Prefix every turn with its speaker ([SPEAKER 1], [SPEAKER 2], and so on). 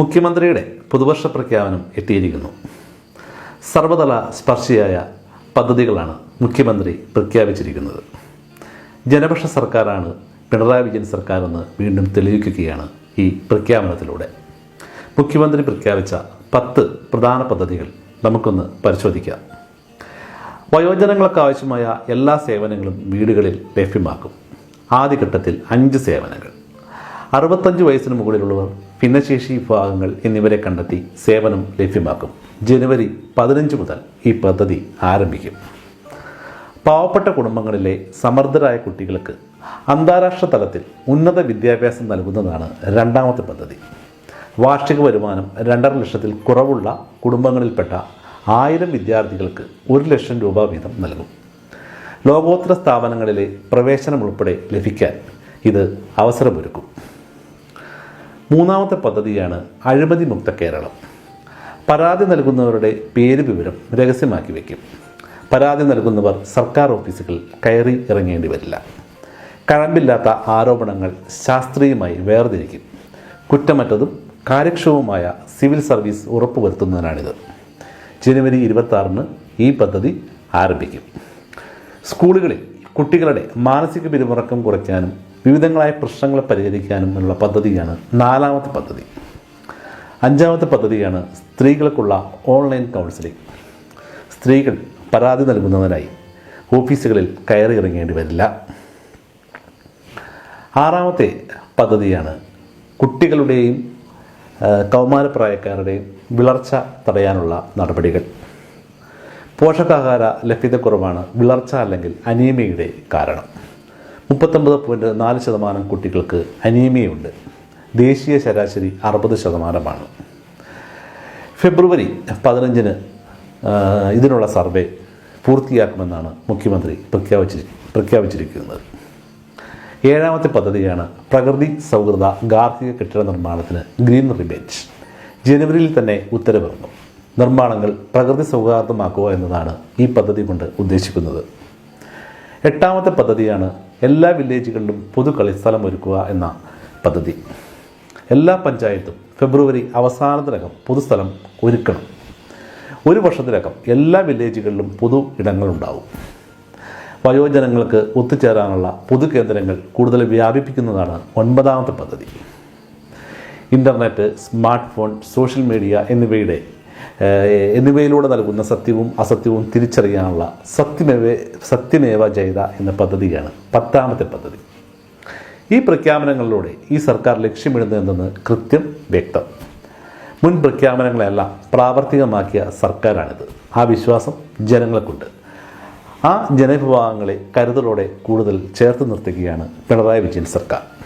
[SPEAKER 1] മുഖ്യമന്ത്രിയുടെ പുതുവർഷ പ്രഖ്യാപനം എത്തിയിരിക്കുന്നു. സർവതല സ്പർശിയായ പദ്ധതികളാണ് മുഖ്യമന്ത്രി പ്രഖ്യാപിച്ചിരിക്കുന്നത്. ജനപക്ഷ സർക്കാരാണ് പിണറായി വിജയൻ സർക്കാരെന്ന് വീണ്ടും തെളിയിക്കുകയാണ് ഈ പ്രഖ്യാപനത്തിലൂടെ. മുഖ്യമന്ത്രി പ്രഖ്യാപിച്ച പത്ത് പ്രധാന പദ്ധതികൾ നമുക്കൊന്ന് പരിശോധിക്കാം. വയോജനങ്ങൾക്ക് ആവശ്യമായ എല്ലാ സേവനങ്ങളും വീടുകളിൽ ലഭ്യമാക്കും. ആദ്യഘട്ടത്തിൽ അഞ്ച് സേവനങ്ങൾ. അറുപത്തഞ്ച് വയസ്സിന് മുകളിലുള്ളവർ ഭിന്നശേഷി വിഭാഗങ്ങൾ എന്നിവരെ കണ്ടെത്തി സേവനം ലഭ്യമാക്കും. ജനുവരി പതിനഞ്ച് മുതൽ ഈ പദ്ധതി ആരംഭിക്കും. പാവപ്പെട്ട കുടുംബങ്ങളിലെ സമർത്ഥരായ കുട്ടികൾക്ക് അന്താരാഷ്ട്ര തലത്തിൽ ഉന്നത വിദ്യാഭ്യാസം നൽകുന്നതാണ് രണ്ടാമത്തെ പദ്ധതി. വാർഷിക വരുമാനം രണ്ടര ലക്ഷത്തിൽ കുറവുള്ള കുടുംബങ്ങളിൽപ്പെട്ട ആയിരം വിദ്യാർത്ഥികൾക്ക് ഒരു ലക്ഷം രൂപ വീതം നൽകും. ലോകോത്തര സ്ഥാപനങ്ങളിലെ പ്രവേശനം ഉൾപ്പെടെ ലഭിക്കാൻ ഇത് അവസരമൊരുക്കും. മൂന്നാമത്തെ പദ്ധതിയാണ് അഴിമതി മുക്ത കേരളം. പരാതി നൽകുന്നവരുടെ പേര് വിവരം രഹസ്യമാക്കി വയ്ക്കും പരാതി നൽകുന്നവർ സർക്കാർ ഓഫീസുകൾ കയറി ഇറങ്ങേണ്ടി വരില്ല. കഴമ്പില്ലാത്ത ആരോപണങ്ങൾ ശാസ്ത്രീയമായി വേർതിരിക്കും. കുറ്റമറ്റതും കാര്യക്ഷമവുമായ സിവിൽ സർവീസ് ഉറപ്പുവരുത്തുന്നതിനാണിത്. ജനുവരി ഇരുപത്തി ഈ പദ്ധതി ആരംഭിക്കും. സ്കൂളുകളിൽ കുട്ടികളുടെ മാനസിക പിരിമുറക്കം കുറയ്ക്കാനും വിവിധങ്ങളായ പ്രശ്നങ്ങളെ പരിഹരിക്കാനുമുള്ള പദ്ധതിയാണ് നാലാമത്തെ പദ്ധതി. അഞ്ചാമത്തെ പദ്ധതിയാണ് സ്ത്രീകൾക്കുള്ള ഓൺലൈൻ കൗൺസിലിംഗ്. സ്ത്രീകൾ പരാതി നൽകുന്നതിനായി ഓഫീസുകളിൽ കയറി ഇറങ്ങേണ്ടി വരില്ല. ആറാമത്തെ പദ്ധതിയാണ് കുട്ടികളുടെയും കൗമാരപ്രായക്കാരുടെയും വിളർച്ച തടയാനുള്ള നടപടികൾ. പോഷകാഹാര ലഭ്യതക്കുറവാണ് വിളർച്ച അല്ലെങ്കിൽ അനീമിയയുടെ കാരണം. മുപ്പത്തൊമ്പത് പോയിന്റ് നാല് ശതമാനം കുട്ടികൾക്ക് അനീമിയുണ്ട് ദേശീയ ശരാശരി അറുപത് ശതമാനമാണ്. ഫെബ്രുവരി പതിനഞ്ചിന് ഇതിനുള്ള സർവേ പൂർത്തിയാക്കുമെന്നാണ് മുഖ്യമന്ത്രി പ്രഖ്യാപിച്ചി പ്രഖ്യാപിച്ചിരിക്കുന്നത്. ഏഴാമത്തെ പദ്ധതിയാണ് പ്രകൃതി സൗഹൃദ ഗാർഹിക കെട്ടിട നിർമ്മാണത്തിന് ഗ്രീൻ റിബേറ്റ്. ജനുവരിയിൽ തന്നെ ഉത്തരവിറങ്ങും നിർമ്മാണങ്ങൾ പ്രകൃതി സൗഹാർദ്ദമാക്കുക എന്നതാണ് ഈ പദ്ധതി കൊണ്ട് ഉദ്ദേശിക്കുന്നത്. എട്ടാമത്തെ പദ്ധതിയാണ് എല്ലാ വില്ലേജുകളിലും പൊതു കളിസ്ഥലം ഒരുക്കുക എന്ന പദ്ധതി. എല്ലാ പഞ്ചായത്തും ഫെബ്രുവരി അവസാനത്തിനകം പൊതുസ്ഥലം ഒരുക്കണം. ഒരു വർഷത്തിനകം എല്ലാ വില്ലേജുകളിലും പൊതു ഇടങ്ങളുണ്ടാവും. വയോജനങ്ങൾക്ക് ഒത്തുചേരാനുള്ള പൊതു കേന്ദ്രങ്ങൾ കൂടുതൽ വ്യാപിപ്പിക്കുന്നതാണ് ഒൻപതാമത്തെ പദ്ധതി. Internet smart phone social media എന്നിവയുടെ എന്നിവയിലൂടെ നൽകുന്ന സത്യവും അസത്യവും തിരിച്ചറിയാനുള്ള സത്യമേവ സത്യമേവ ജയത എന്ന പദ്ധതിയാണ് പത്താമത്തെ പദ്ധതി. ഈ പ്രഖ്യാപനങ്ങളിലൂടെ ഈ സർക്കാർ ലക്ഷ്യമിടുന്നതെന്ന് കൃത്യം വ്യക്തം. മുൻ പ്രഖ്യാപനങ്ങളെല്ലാം പ്രാവർത്തികമാക്കിയ സർക്കാരാണിത്. ആ വിശ്വാസം ജനങ്ങൾക്കുണ്ട്. ആ ജനവിഭാഗങ്ങളെ കരുതലോടെ കൂടുതൽ ചേർത്ത് നിർത്തുകയാണ് പിണറായി വിജയൻ സർക്കാർ.